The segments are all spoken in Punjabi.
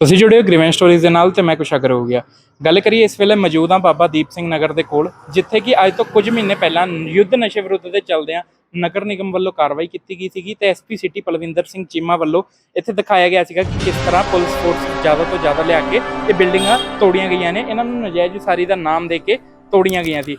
ਤੁਸੀਂ ਜੁੜੇ ਹੋ ਗ੍ਰੀਵੈਂਸ ਸਟੋਰੀਜ਼ ਦੇ ਨਾਲ ਤੇ ਮੈਂ ਕੁਸ਼ਾਗਰ ਹੋ ਗਿਆ ਗੱਲ ਕਰੀਏ ਇਸ ਵੇਲੇ ਮੌਜੂਦ ਹਾਂ ਬਾਬਾ ਦੀਪ ਸਿੰਘ ਨਗਰ ਦੇ ਕੋਲ, ਜਿੱਥੇ ਕਿ ਅੱਜ ਤੋਂ ਕੁਝ ਮਹੀਨੇ ਪਹਿਲਾਂ ਯੁੱਧ ਨਸ਼ੇ ਵਿਰੁੱਧ ਦੇ ਚੱਲਦਿਆਂ ਨਗਰ ਨਿਗਮ ਵੱਲੋਂ ਕਾਰਵਾਈ ਕੀਤੀ ਗਈ ਸੀਗੀ ਤੇ ਐਸਪੀ ਸਿਟੀ ਪਲਵਿੰਦਰ ਸਿੰਘ ਚੀਮਾ ਵੱਲੋਂ ਇੱਥੇ ਦਿਖਾਇਆ ਗਿਆ ਸੀਗਾ ਕਿ ਕਿਸ ਤਰ੍ਹਾਂ ਪੁਲਿਸ ਫੋਰਸ ਜ਼ਿਆਦਾ ਤੋਂ ਜ਼ਿਆਦਾ ਲਿਆ ਕੇ ਇਹ ਬਿਲਡਿੰਗਾਂ ਤੋੜੀਆਂ ਗਈਆਂ ਨੇ। ਇਹਨਾਂ ਨੂੰ ਨਜਾਇਜ਼ ਉਸਾਰੀ ਦਾ ਨਾਮ ਦੇ ਕੇ ਤੋੜੀਆਂ ਗਈਆਂ ਸੀ।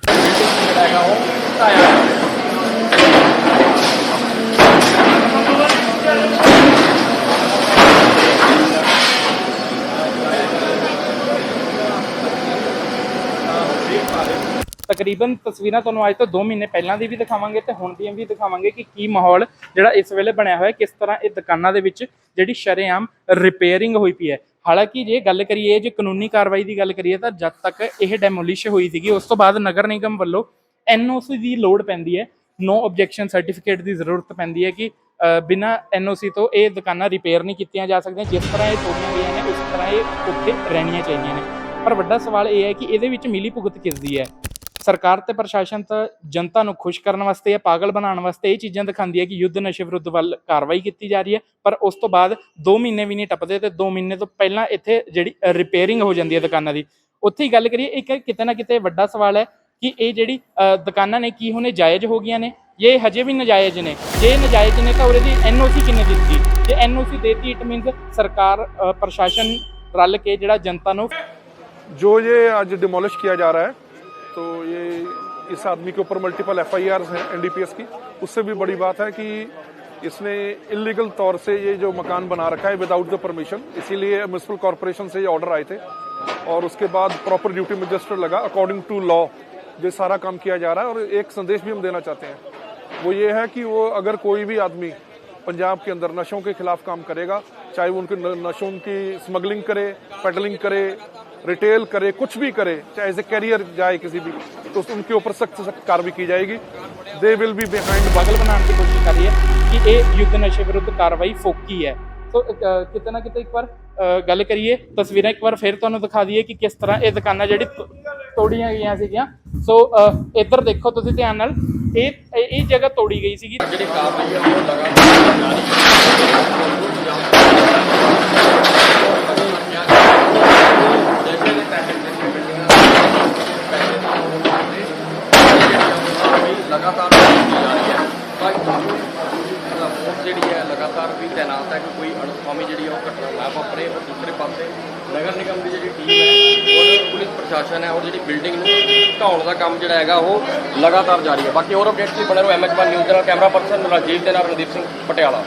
ਤਕਰੀਬਨ ਤਸਵੀਰਾਂ ਤੁਹਾਨੂੰ ਅੱਜ ਤੋਂ 2 ਮਹੀਨੇ ਪਹਿਲਾਂ ਦੀ ਵੀ ਦਿਖਾਵਾਂਗੇ ਤੇ ਹੁਣ ਦੀਆਂ ਵੀ ਦਿਖਾਵਾਂਗੇ ਕਿ ਕੀ ਮਾਹੌਲ ਜਿਹੜਾ ਇਸ ਵੇਲੇ ਬਣਿਆ ਹੋਇਆ ਕਿਸ ਤਰ੍ਹਾਂ ਇਹ ਦੁਕਾਨਾਂ ਦੇ ਵਿੱਚ ਜਿਹੜੀ ਸ਼ਰੇਆਮ ਰਿਪੇਅਰਿੰਗ ਹੋਈ ਪਈ ਹੈ। ਹਾਲਾਂਕਿ ਜੇ ਗੱਲ ਕਰੀਏ ਜੇ ਕਾਨੂੰਨੀ ਕਾਰਵਾਈ ਦੀ ਗੱਲ ਕਰੀਏ ਤਾਂ ਜਦ ਤੱਕ ਇਹ ਡੈਮੋਲਿਸ਼ ਹੋਈ ਸੀਗੀ ਉਸ ਤੋਂ ਬਾਅਦ ਨਗਰ ਨਿਗਮ ਵੱਲੋਂ ਐਨਓਸੀ ਦੀ ਲੋੜ ਪੈਂਦੀ ਹੈ ਨੋ ਆਬਜੈਕਸ਼ਨ ਸਰਟੀਫਿਕੇਟ ਦੀ ਜ਼ਰੂਰਤ ਪੈਂਦੀ ਹੈ ਕਿ ਅ, ਬਿਨਾਂ ਐਨਓਸੀ ਤੋਂ ਇਹ ਦੁਕਾਨਾਂ ਰਿਪੇਅਰ ਨਹੀਂ ਕੀਤੀਆਂ ਜਾ ਸਕਦੀਆਂ ਜਿਸ ਤਰ੍ਹਾਂ ਇਹ ਤੋੜੀਆਂ ਗਈਆਂ ਨੇ ਉਸ ਤਰ੍ਹਾਂ ਇਹ ਉੱਥੇ ਰਹਿਣੀਆਂ ਚਾਹੀਦੀਆਂ ਨੇ। ਪਰ ਵੱਡਾ ਸਵਾਲ ਇਹ ਹੈ ਕਿ ਇਹਦੇ ਵਿੱਚ ਮਿਲੀ ਭੁਗਤ ਕਿਸ ਦੀ ਹੈ? ਸਰਕਾਰ ਤੇ ਪ੍ਰਸ਼ਾਸਨ ਤਾਂ ਜਨਤਾ ਨੂੰ ਖੁਸ਼ ਕਰਨ ਵਾਸਤੇ ਜਾਂ ਪਾਗਲ ਬਣਾਉਣ ਵਾਸਤੇ ਇਹ ਚੀਜ਼ਾਂ ਦਿਖਾਉਂਦੀ ਹੈ ਕਿ ਯੁੱਧ ਨਸ਼ੇ ਵਿਰੁੱਧ ਵੱਲ ਕਾਰਵਾਈ ਕੀਤੀ ਜਾ ਰਹੀ ਹੈ। ਪਰ ਉਸ ਤੋਂ ਬਾਅਦ 2 ਮਹੀਨੇ ਵੀ ਨਹੀਂ ਟੱਪਦੇ ਤੇ 2 ਮਹੀਨੇ ਤੋਂ ਪਹਿਲਾਂ ਇੱਥੇ ਜਿਹੜੀ ਰਿਪੇਅਰਿੰਗ ਹੋ ਜਾਂਦੀ ਹੈ ਦੁਕਾਨਾਂ ਦੀ। ਉੱਥੇ ਹੀ ਗੱਲ ਕਰੀਏ, ਇੱਕ ਕਿਤੇ ਨਾ ਕਿਤੇ ਵੱਡਾ ਸਵਾਲ ਹੈ ਕਿ ਇਹ ਜਿਹੜੀ ਦੁਕਾਨਾਂ ਨੇ ਕੀ ਹੁਣੇ ਜਾਇਜ਼ ਹੋ ਗਈਆਂ ਨੇ? ਇਹ ਹਜੇ ਵੀ ਨਜਾਇਜ਼ ਨੇ, ਜੇ ਨਜਾਇਜ਼ ਨੇ ਤਾਂ ਉਹਦੇ ਦੀ ਐਨਓਸੀ ਕਿੰਨੇ ਦਿੱਤੀ? ਜੇ ਐਨਓਸੀ ਦੇਤੀ ਇਟ ਮੀਨਸ ਸਰਕਾਰ ਪ੍ਰਸ਼ਾਸਨ ਰਲ ਕੇ ਜਿਹੜਾ ਜਨਤਾ ਨੂੰ ਜੋ ਇਹ ਅੱਜ ਡਿਮੋਲਿਸ਼ ਕੀਤਾ ਜਾ ਰਿਹਾ ਹੈ तो ये इस आदमी के ऊपर मल्टीपल एफ़ आई हैं एनडीपीएस की। उससे भी बड़ी बात है कि इसने इलीगल तौर से ये जो मकान बना रखा है विदाउट द परमिशन इसीलिए म्यूनसिपल कॉरपोरेशन से ये ऑर्डर आए थे। और उसके बाद प्रॉपर ड्यूटी मजिस्टर लगा अकॉर्डिंग टू लॉ ये सारा काम किया जा रहा है और एक संदेश भी हम देना चाहते हैं। वो ये है कि वो अगर कोई भी आदमी पंजाब के अंदर नशों के खिलाफ काम करेगा, चाहे वो उनके नशों की स्मगलिंग करे पेडलिंग करे रिटेल करे कुछ भी करे चाहे एज ए कैरियर जाए किसी भी तो उनके ऊपर सख्त से सख्त कार्रवाई की जाएगी दे विल बी बिहाइंड ਪਾਗਲ ਬਣਾਉਣ ਦੀ ਕੋਸ਼ਿਸ਼ ਕਰ ਰਹੀ ਹੈ ਕਿ ਇਹ ਯੁੱਧ ਨਸ਼ੇ ਵਿਰੁੱਧ ਕਾਰਵਾਈ ਫੋਕੀ ਹੈ ਸੋ ਅ, ਕਿਤੇ ਨਾ ਕਿਤੇ ਇੱਕ ਵਾਰ ਅ, ਗੱਲ ਕਰੀਏ ਤਸਵੀਰਾਂ ਇੱਕ ਵਾਰ ਫਿਰ ਤੁਹਾਨੂੰ ਦਿਖਾ ਦਈਏ ਕਿ ਕਿਸ ਤਰ੍ਹਾਂ ਇਹ ਦੁਕਾਨਾਂ ਜਿਹੜੀ ਤੋ- ਤੋੜੀਆਂ ਗਈਆਂ ਸੀਗੀਆਂ ਸੋ ਅ, ਇੱਧਰ ਦੇਖੋ ਤੁਸੀਂ ਧਿਆਨ ਨਾਲ ਇਹ ਇਹ ਇਹ ਜਗ੍ਹਾ ਤੋੜੀ ਗਈ ਸੀਗੀ ਜਿਹੜੀ ਕਾਰਵਾਈ ਹੈ ਉਹ ਲਗਾਤਾਰ ਫੋਰਸ ਜਿਹੜੀ ਹੈ ਲਗਾਤਾਰ ਵੀ ਤੈਨਾਤ ਹੈ ਕਿ ਕੋਈ ਅਣਸੁਖਾਵੀ ਜਿਹੜੀ ਹੈ ਉਹ ਘਟਨਾ ਨਾ ਵਾਪਰੇ ਔਰ ਦੂਸਰੇ ਪਾਸੇ ਨਗਰ ਨਿਗਮ ਦੀ ਜਿਹੜੀ ਟੀਮ ਹੈ, ਔਰ ਪੁਲਿਸ ਪ੍ਰਸ਼ਾਸਨ ਹੈ ਔਰ ਜਿਹੜੀ ਬਿਲਡਿੰਗ ਨੂੰ ਢਾਉਣ ਦਾ ਕੰਮ ਜਿਹੜਾ ਹੈਗਾ ਉਹ ਲਗਾਤਾਰ ਜਾਰੀ ਹੈ। ਬਾਕੀ ਹੋਰ ਅਪਡੇਟਸ ਲਈ ਬਣੇ ਰਹੋ ਐਮਐਚ1 ਨਿਊਜ਼ ਦੇ ਨਾਲ ਕੈਮਰਾ ਪਰਸਨ ਰਾਜੀਵ ਦੇ ਨਾਲ ਰਣਦੀਪ ਸਿੰਘ, ਪਟਿਆਲਾ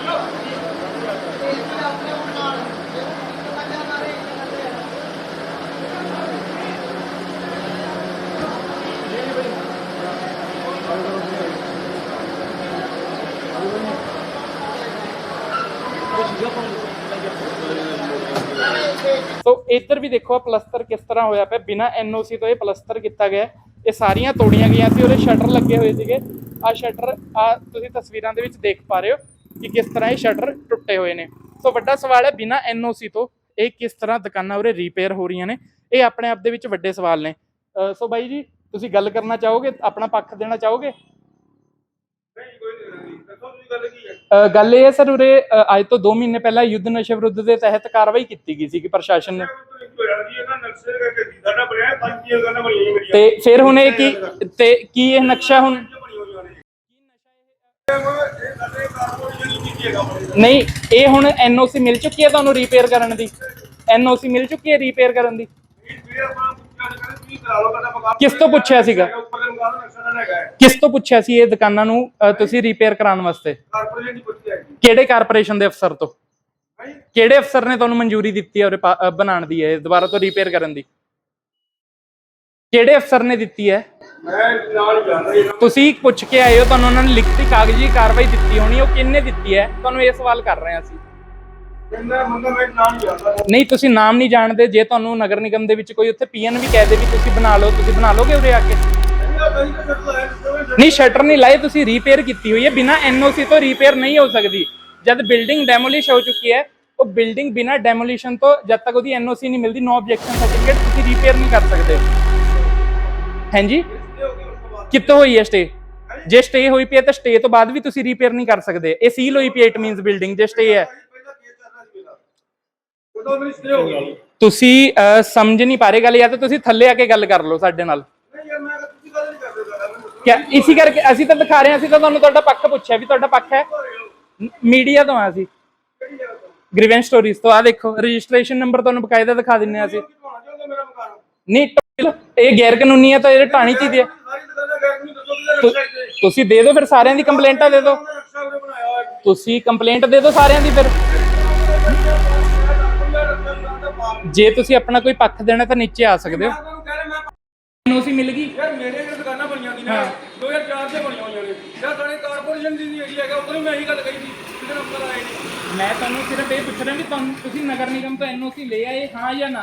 ਸੋ ਇੱਧਰ ਵੀ ਦੇਖੋ ਪਲਸਤਰ ਕਿਸ ਤਰ੍ਹਾਂ ਹੋਇਆ ਪਿਆ, ਬਿਨਾਂ ਐਨਓਸੀ ਤੋਂ ਇਹ ਪਲਸਤਰ ਕੀਤਾ ਗਿਆ ਇਹ ਸਾਰੀਆਂ ਤੋੜੀਆਂ ਗਈਆਂ ਸੀ, ਉਹਦੇ ਸ਼ਟਰ ਲੱਗੇ ਹੋਏ ਸੀਗੇ। ਆ ਸ਼ਟਰ ਆ ਤੁਸੀਂ ਤਸਵੀਰਾਂ ਦੇ ਵਿੱਚ ਦੇਖ ਪਾ ਰਹੇ ਹੋ ਕਿ ਕਿਸ ਤਰ੍ਹਾਂ ਇਹ ਸ਼ਟਰ ਟੁੱਟੇ ਹੋਏ ਨੇ। ਸੋ ਵੱਡਾ ਸਵਾਲ ਹੈ, ਬਿਨਾਂ ਐਨਓਸੀ ਤੋਂ ਇਹ ਕਿਸ ਤਰ੍ਹਾਂ ਦੁਕਾਨਾਂ ਉਰੇ ਰਿਪੇਅਰ ਹੋ ਰਹੀਆਂ ਨੇ? ਇਹ ਆਪਣੇ ਆਪ ਦੇ ਵਿੱਚ ਵੱਡੇ ਸਵਾਲ ਨੇ। ਸੋ ਬਾਈ ਜੀ, ਤੁਸੀਂ ਗੱਲ ਕਰਨਾ ਚਾਹੋਗੇ? ਆਪਣਾ ਪੱਖ ਦੇਣਾ ਚਾਹੋਗੇ? ਗੱਲ ਇਹ ਹੈ ਸਰ ਉਰੇ ਅੱਜ ਤੋਂ 2 ਮਹੀਨੇ ਪਹਿਲਾਂ ਯੁੱਧ ਨਸ਼ੇ ਵਿਰੁੱਧ ਦੇ ਤਹਿਤ ਕਾਰਵਾਈ ਕੀਤੀ ਗਈ ਸੀ ਕਿ ਪ੍ਰਸ਼ਾਸਨ ਨੇ। ਤੇ ਫਿਰ ਹੁਣ ਇਹ ਕੀ ਤੇ ਕੀ ਇਹ ਨਕਸ਼ਾ ਹੁਣ ਨਹੀਂ ਇਹ ਹੁਣ ਐਨਓਸੀ ਮਿਲ ਚੁੱਕੀ ਹੈ ਤੁਹਾਨੂੰ ਰਿਪੇਅਰ ਕਰਨ ਦੀ? ਐਨਓਸੀ ਮਿਲ ਚੁੱਕੀ ਹੈ ਰਿਪੇਅਰ ਕਰਨ ਦੀ? ਕਿਸ ਤੋਂ ਪੁੱਛਿਆ ਸੀਗਾ? ਕਿਸ ਤੋਂ ਪੁੱਛਿਆ ਸੀ ਇਹ ਦੁਕਾਨਾਂ ਨੂੰ? ਅ, ਤੁਸੀਂ ਰਿਪੇਅਰ ਕਰਾਉਣ ਵਾਸਤੇ। ਕਿਹੜੇ ਕਾਰਪੋਰੇਸ਼ਨ ਦੇ ਅਫਸਰ ਤੋਂ? ਕਿਹੜੇ ਅਫਸਰ ਨੇ ਤੁਹਾਨੂੰ ਮਨਜ਼ੂਰੀ ਦਿੱਤੀ ਹੈ ਉਰੇ ਪਾ- ਅ, ਬਣਾਉਣ ਦੀ ਹੈ ਇਹ ਦੁਬਾਰਾ ਤੋਂ ਰਿਪੇਅਰ ਕਰਨ ਦੀ? ਕਿਹੜੇ ਅਫਸਰ ਨੇ ਦਿੱਤੀ ਹੈ? ਤੁਸੀਂ ਪੁੱਛ ਕੇ ਆਏ ਹੋ ਤੁਹਾਨੂੰ ਉਹਨਾਂ ਨੇ ਲਿਖਤੀ ਕਾਗਜ਼ੀ ਕਾਰਵਾਈ ਦਿੱਤੀ ਹੋਣੀ ਉਹ ਕਿੰਨੇ ਦਿੱਤੀ ਹੈ? ਤੁਹਾਨੂੰ ਇਹ ਸਵਾਲ ਕਰ ਰਹੇ ਹਾਂ ਅਸੀਂ। ਨਹੀਂ ਤੁਸੀਂ ਨਾਮ ਨਹੀਂ ਜਾਣਦੇ ਜੇ ਤੁਹਾਨੂੰ ਨਗਰ ਨਿਗਮ ਦੇ ਵਿੱਚ ਕੋਈ ਉੱਥੇ ਪੀਐਨ ਵੀ ਕਹਿ ਦੇ ਵੀ ਤੁਸੀਂ ਬਣਾ ਲਓ ਤੁਸੀਂ ਬਣਾ ਲੋਗੇ ਉਰੇ ਆ ਕੇ? ਨਹੀਂ ਸ਼ਟਰ ਨਹੀਂ ਲਾਏ, ਤੁਸੀਂ ਰਿਪੇਅਰ ਕੀਤੀ ਹੋਈ ਹੈ। ਬਿਨਾ ਐਨਓਸੀ ਤੋਂ ਰਿਪੇਅਰ ਨਹੀਂ ਹੋ ਸਕਦੀ। ਜਦ ਬਿਲਡਿੰਗ ਡੈਮੋਲਿਸ਼ ਹੋ ਚੁੱਕੀ ਹੈ, ਉਹ ਬਿਲਡਿੰਗ ਬਿਨਾ ਡੈਮੋਲੀਸ਼ਨ ਤੋਂ ਜਦ ਤੱਕ ਉਹਦੀ ਐਨਓਸੀ ਨਹੀਂ ਮਿਲਦੀ ਨੋ ਆਬਜੈਕਸ਼ਨ ਸਰਟੀਫਿਕੇਟ ਤੁਸੀਂ ਰਿਪੇਅਰ ਨਹੀਂ ਕਰ ਸਕਦੇ। ਹਾਂਜੀ? ਕਿੱਥੋਂ ਹੋਈ ਹੈ ਸਟੇ ਜੇ ਸਟੇ ਹੋਈ ਪਈ ਹੈ, ਤਾਂ ਸਟੇ ਤੋਂ ਬਾਅਦ ਵੀ ਤੁਸੀਂ ਰੀਪੇਅਰ ਨਹੀਂ ਕਰ ਸਕਦੇ। ਇਹ ਸੀਲ ਹੋਈ ਪਈ ਇਟ ਮੀਨਸ ਬਿਲਡਿੰਗ ਜੇ ਸਟੇ ਹੈ। ਤੁਸੀਂ ਸਮਝ ਨਹੀਂ ਪਾ ਰਹੇ ਗੱਲ, ਜਾਂ ਤਾਂ ਤੁਸੀਂ ਥੱਲੇ ਆ ਕੇ ਗੱਲ ਕਰ ਲਓ ਸਾਡੇ ਨਾਲ। ਕਿਆ ਇਸੇ ਕਰਕੇ ਅਸੀਂ ਤਾਂ ਦਿਖਾ ਰਹੇ ਹਾਂ, ਅਸੀਂ ਤਾਂ ਤੁਹਾਨੂੰ ਤੁਹਾਡਾ ਪੱਖ ਪੁੱਛਿਆ ਵੀ ਤੁਹਾਡਾ ਪੱਖ ਹੈ। ਮੀਡੀਆ ਤੋਂ ਆ ਅਸੀਂ। ਗ੍ਰੀਵੈਂਸ ਸਟੋਰੀਜ਼ ਤੋਂ। ਆ ਦੇਖੋ ਰਜਿਸਟ੍ਰੇਸ਼ਨ ਨੰਬਰ ਤੁਹਾਨੂੰ ਬਕਾਇਦਾ ਦਿਖਾ ਦਿੰਨੇ ਆ ਅਸੀਂ। ਨਹੀਂ ਇਹ ਗੈਰ ਕਾਨੂੰਨੀ ਹੈ ਤਾਂ ਇਹ ਢਾਣੀ ਚਾਹੀਦੀ ਹੈ ਤੁਸੀਂ ਦੇ ਦਿਓ ਫਿਰ ਸਾਰਿਆਂ ਦੀ ਕੰਪਲੇਂਟਾਂ ਦੇ ਦਿਓ। ਤੁਸੀਂ ਕੰਪਲੇਂਟ ਦੇ ਦਿਓ ਸਾਰਿਆਂ ਦੀ ਫਿਰ। ਜੇ ਤੁਸੀਂ ਆਪਣਾ ਕੋਈ ਪੱਖ ਦੇਣਾ ਤਾਂ ਨੀਚੇ ਆ ਸਕਦੇ ਹੋ। ਐਨਓਸੀ ਮਿਲ ਗਈ। ਯਾਰ ਮੇਰੇ ਕੋਲ ਦੁਕਾਨਾਂ ਬਣੀਆਂ ਸੀ ਨਾ 2004 ਦੇ ਬਣੀਆਂ ਹੋਈਆਂ ਨੇ। ਜਾਂ ਸਾਡੇ ਕਾਰਪੋਰੇਸ਼ਨ ਦੀ ਏਰੀਆ ਹੈਗਾ ਉਦੋਂ ਹੀ ਮੈਂ ਇਹੀ ਗੱਲ ਕਹੀ ਸੀ ਕਿਤੇ ਨੰਬਰ ਆਏ ਨਹੀਂ। ਮੈਂ ਤੁਹਾਨੂੰ ਸਿਰਫ ਇਹ ਪੁੱਛ ਰਿਹਾ ਵੀ ਤੁਹਾਨੂੰ ਤੁਸੀਂ ਨਗਰ ਨਿਗਮ ਤੋਂ ਐਨਓਸੀ ਲੈ ਆਏ ਹਾਂ ਜਾਂ ਨਾ?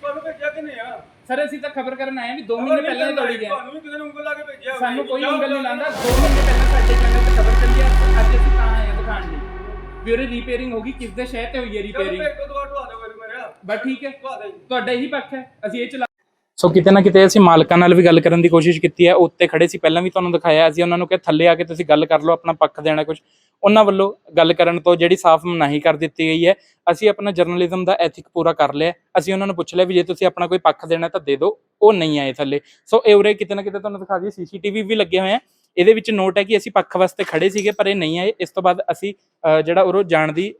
ਤੁਹਾਨੂੰ ਭੇਜਿਆ ਕਿ ਨਹੀਂ ਆ। ਸਰ ਅਸੀਂ ਤਾਂ ਖਬਰ ਕਰਨ ਆਏ ਹਾਂ ਵੀ 2 ਮਹੀਨੇ ਪਹਿਲਾਂ ਹੀ ਤੋੜੀ ਗਿਆ ਤੁਹਾਨੂੰ ਵੀ ਕਿਸੇ ਨੇ ਉਂਗਲ ਲਾ ਕੇ ਭੇਜਿਆ ਸਾਨੂੰ ਕੋਈ ਉਂਗਲ ਨਹੀਂ ਲਾਉਂਦਾ। 2 ਮਹੀਨੇ ਪਹਿਲਾਂ ਸਾਡੇ ਚੈਨਲ ਤੇ ਖਬਰ ਚੱਲੀ ਆ। ਅੱਜ ਅਸੀਂ ਤਾਂ ਆਏ ਹਾਂ ਦਿਖਾਉਣ ਲਈ। ਵੀ ਉਹਦੀ ਰਿਪੇਅਰਿੰਗ ਹੋ ਗਈ ਕਿਸ ਦੇ ਸ਼ਹਿਰ ਤੇ ਹੋਈ ਹੈ ਰਿਪੇਅਰਿੰਗ ਭੇਜ ਦੋ ਦਵਾ ਦਿਓ ਮੈਨੂੰ ਮੇਰਾ ਬਸ ਠੀਕ ਹੈ। ਤੁਹਾਡਾ ਇਹੀ ਪੱਖ ਹੈ। ਅਸੀਂ ਇਹ ਚਲਾ ਸੋ ਕਿਤੇ ਨਾ ਕਿਤੇ ਅਸੀਂ ਮਾਲਕਾਂ ਨਾਲ ਵੀ ਗੱਲ ਕਰਨ ਦੀ ਕੋਸ਼ਿਸ਼ ਕੀਤੀ ਹੈ, ਉੱਤੇ ਖੜੇ ਸੀ, ਪਹਿਲਾਂ ਵੀ ਤੁਹਾਨੂੰ ਦਿਖਾਇਆ, ਅਸੀਂ ਉਹਨਾਂ ਨੂੰ ਕਿਹਾ, ਥੱਲੇ ਆ ਕੇ ਤੁਸੀਂ ਗੱਲ ਕਰ ਲਓ, ਆਪਣਾ ਪੱਖ ਦੇਣਾ ਕੁਝ ਉਹਨਾਂ ਵੱਲੋਂ ਗੱਲ ਕਰਨ ਤੋਂ ਜਿਹੜੀ ਸਾਫ਼ ਮਨਾਹੀ ਕਰ ਦਿੱਤੀ ਗਈ ਹੈ, ਅਸੀਂ ਆਪਣਾ ਜਰਨਲਿਜ਼ਮ ਦਾ ਐਥਿਕ ਪੂਰਾ ਕਰ ਲਿਆ, ਅਸੀਂ ਉਹਨਾਂ ਨੂੰ ਪੁੱਛ ਲਿਆ ਵੀ ਜੇ ਤੁਸੀਂ ਆਪਣਾ ਕੋਈ ਪੱਖ ਦੇਣਾ ਤਾਂ ਦੇ ਦਿਓ, ਉਹ ਨਹੀਂ ਆਏ ਥੱਲੇ। ਸੋ ਇਹ ਉਰੇ ਕਿਤੇ ਨਾ ਕਿਤੇ ਤੁਹਾਨੂੰ ਦਿਖਾ ਦਈਏ ਸੀਸੀਟੀਵੀ ਵੀ ਲੱਗੇ ਹੋਏ ਆ। ਇਹਦੇ ਵਿੱਚ ਨੋਟ ਹੈ ਕਿ ਅਸੀਂ ਪੱਖ ਵਾਸਤੇ ਖੜੇ ਸੀਗੇ, ਪਰ ਇਹ ਨਹੀਂ ਆਏ, ਇਸ ਤੋਂ ਬਾਅਦ ਅਸੀਂ ਜਿਹੜਾ ਉਰੋਂ ਜਾਣ ਦੀ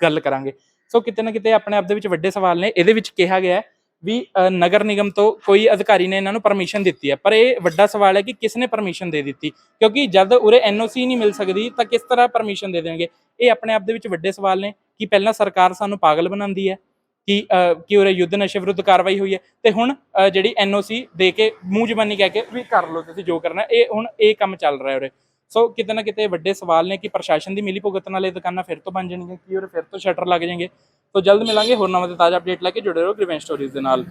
ਗੱਲ ਕਰਾਂਗੇ। ਸੋ ਕਿਤੇ ਨਾ ਕਿਤੇ ਆਪਣੇ ਆਪ ਦੇ ਵਿੱਚ ਵੱਡੇ ਸਵਾਲ ਨੇ, ਇਹਦੇ ਵਿੱਚ ਕਿਹਾ ਗਿਆ ਹੈ ਵੀ ਨਗਰ ਨਿਗਮ ਤੋਂ ਕੋਈ ਅਧਿਕਾਰੀ ਨੇ ਇਹਨਾਂ ਨੂੰ ਪਰਮਿਸ਼ਨ ਦਿੱਤੀ ਹੈ। ਪਰ ਇਹ ਵੱਡਾ ਸਵਾਲ ਹੈ ਕਿ ਕਿਸ ਨੇ ਪਰਮਿਸ਼ਨ ਦੇ ਦਿੱਤੀ? ਕਿਉਂਕਿ ਜਦ ਉਰੇ ਐਨਓਸੀ ਨਹੀਂ ਮਿਲ ਸਕਦੀ ਤਾਂ ਕਿਸ ਤਰ੍ਹਾਂ ਪਰਮਿਸ਼ਨ ਦੇ ਦੇਣਗੇ? ਇਹ ਆਪਣੇ ਆਪ ਦੇ ਵਿੱਚ ਵੱਡੇ ਸਵਾਲ ਨੇ ਕਿ ਪਹਿਲਾਂ ਸਰਕਾਰ ਸਾਨੂੰ ਪਾਗਲ ਬਣਾਉਂਦੀ ਹੈ ਕਿ ਅ, ਕਿ ਉਰੇ ਯੁੱਧ ਨਸ਼ੇ ਵਿਰੁੱਧ ਕਾਰਵਾਈ ਹੋਈ ਹੈ। ਤੇ ਹੁਣ ਅ, ਜਿਹੜੀ ਐਨਓਸੀ ਦੇ ਕੇ ਮੂੰਹ ਜ਼ਬਾਨੀ ਕਹਿ ਕੇ ਵੀ ਕਰ ਲਓ ਤੁਸੀਂ ਜੋ ਕਰਨਾ ਇਹ ਹੁਣ ਇਹ ਕੰਮ ਚੱਲ ਰਿਹਾ ਉਰੇ। ਸੋ ਕਿਤੇ ਨਾ ਕਿਤੇ ਵੱਡੇ ਸਵਾਲ ਨੇ ਕਿ ਪ੍ਰਸ਼ਾਸਨ ਦੀ ਮਿਲੀ ਭੁਗਤ ਨਾਲ ਇਹ ਦੁਕਾਨਾਂ ਫਿਰ ਤੋਂ ਬਣ ਜਾਣਗੀਆਂ, ਕਿ ਉਰੇ ਫਿਰ ਤੋਂ ਸ਼ਟਰ ਲੱਗ ਜਾਣਗੇ? ਸੋ ਜਲਦ ਮਿਲਾਂਗੇ, ਹੋਰ ਨਵਾਂ ਤੇ ਤਾਜ਼ਾ ਅਪਡੇਟ ਲੈ ਕੇ ਜੁੜੇ ਰਹੋ ਗ੍ਰੀਵੈਂਸ ਸਟੋਰੀਜ਼ ਦੇ ਨਾਲ।